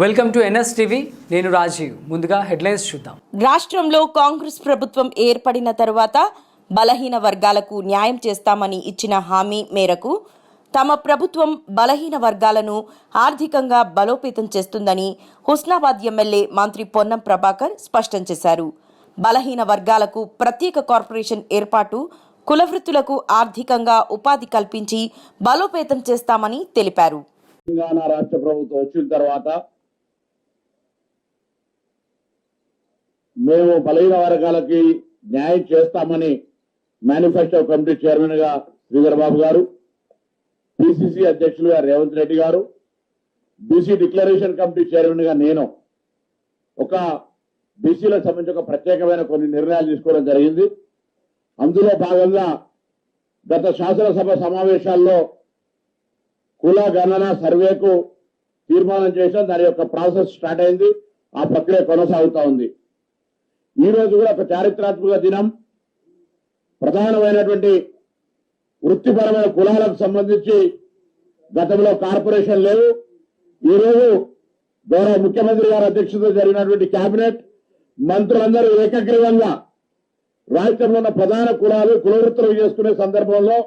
Welcome to NS TV నేను రాజీవ్. ముందుగా headlines చూద్దాం. రాష్ట్రంలో కాంగ్రెస్ ప్రభుత్వం ఏర్పడిన తరువాత బలహీన వర్గాలకు న్యాయం చేస్తామని ఇచ్చిన హామీ మేరకు తమ ప్రభుత్వం బలహీన వర్గాలను ఆర్థికంగా బలోపేతం చేస్తుందని హుస్నాబాద్ ఎమ్మెల్యే మంత్రి పొన్నం ప్రభాకర్ స్పష్టం చేశారు. బలహీన వర్గాలకు ప్రత్యేక కార్పొరేషన్ ఏర్పాటు కులవృత్తులకు ఆర్థికంగా ఉపాధి కల్పించి బలోపేతం చేస్తామని తెలిపారు. తెలంగాణ రాష్ట్ర ప్రభుత్వం వచ్చిన తర్వాత మేము బలహీన వర్గాలకి న్యాయం చేస్తామని మేనిఫెస్టో కమిటీ చైర్మన్గా శ్రీధర్ బాబు గారు పిసిసి అధ్యక్షులుగా రేవంత్ రెడ్డి గారు బీసీ డిక్లరేషన్ కమిటీ చైర్మన్గా నేను ఒక బీసీలకు సంబంధించి ఒక ప్రత్యేకమైన కొన్ని నిర్ణయాలు తీసుకోవడం జరిగింది. అందులో భాగంగా గత శాసనసభ సమావేశాల్లో కుల గణన సర్వేకు తీర్మానం చేసిన దాని యొక్క ప్రాసెస్ స్టార్ట్ అయింది. ఆ ప్రక్రియ కొనసాగుతా ఉంది. ఈ రోజు కూడా ఒక చారిత్రాత్మక దినం. ప్రధానమైనటువంటి వృత్తిపరమైన కులాలకు సంబంధించి గతంలో కార్పొరేషన్ లేవు. ఈ రోజు గౌరవ ముఖ్యమంత్రి గారి అధ్యక్షతతో జరిగినటువంటి కేబినెట్ మంత్రులందరూ ఏకగ్రీవంగా రాష్ట్రంలో ఉన్న ప్రధాన కులాలు కులవృత్తులు చేసుకునే సందర్భంలో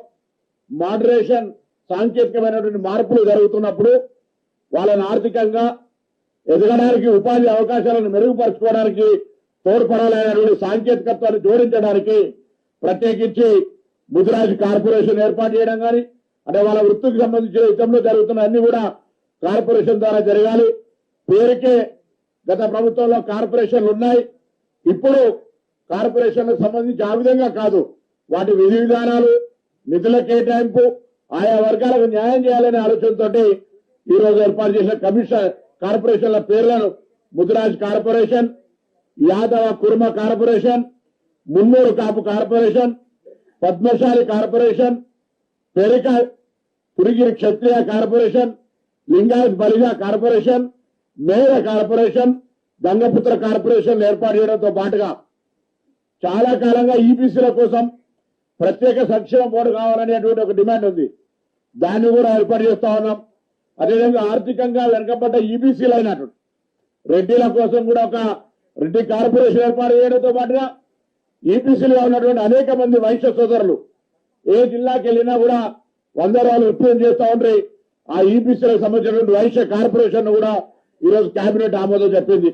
మోడరేషన్ సాంకేతికమైనటువంటి మార్పులు జరుగుతున్నప్పుడు వాళ్ళని ఆర్థికంగా ఎదగడానికి ఉపాధి అవకాశాలను మెరుగుపరచుకోవడానికి తోడ్పడాలనేటువంటి సాంకేతికత్వాన్ని జోడించడానికి ప్రత్యేకించి ముదిరాజ్ కార్పొరేషన్ ఏర్పాటు చేయడం కానీ అంటే వాళ్ళ వృత్తికి సంబంధించిన యుద్ధంలో జరుగుతున్న అన్ని కూడా కార్పొరేషన్ ద్వారా జరగాలి. పేరుకే గత ప్రభుత్వంలో కార్పొరేషన్లు ఉన్నాయి. ఇప్పుడు కార్పొరేషన్లకు సంబంధించి ఆ విధంగా కాదు. వాటి విధి విధానాలు నిధుల కేటాయింపు ఆయా వర్గాలకు న్యాయం చేయాలనే ఆలోచనతోటి ఈ రోజు ఏర్పాటు చేసిన కమిషన్ కార్పొరేషన్ల పేర్లను Mudiraj corporation Yadava Kurma corporation Munnuru Kapu corporation Padmashali corporation Perika Purigiri Kshatriya corporation Lingayat Balija corporation Mera corporation Gangaputra corporation ఏర్పాటు చేయడంతో పాటుగా చాలా కాలంగా ఈబీసీల కోసం ప్రత్యేక సంక్షేమ బోర్డు కావాలనేటువంటి ఒక డిమాండ్ ఉంది. దాన్ని కూడా ఏర్పాటు చేస్తా ఉన్నాం. అదేవిధంగా ఆర్థికంగా వెనకబడ్డ ఈబీసీలు అయినటువంటి రెడ్డిల కోసం కూడా ఒక రెడ్డి కార్పొరేషన్ ఏర్పాటు చేయడంతో పాటుగా ఈపీసీలుగా ఉన్నటువంటి అనేక మంది వైశ్య సోదరులు ఏ జిల్లాకి వెళ్ళినా కూడా వంద రోజులు ఉత్పత్తి చేస్తా ఉంటాయి. ఆ ఈపీసీలకు సంబంధించినటువంటి వైశ్య కార్పొరేషన్ కూడా ఈ రోజు కేబినెట్ ఆమోదం చెప్పింది.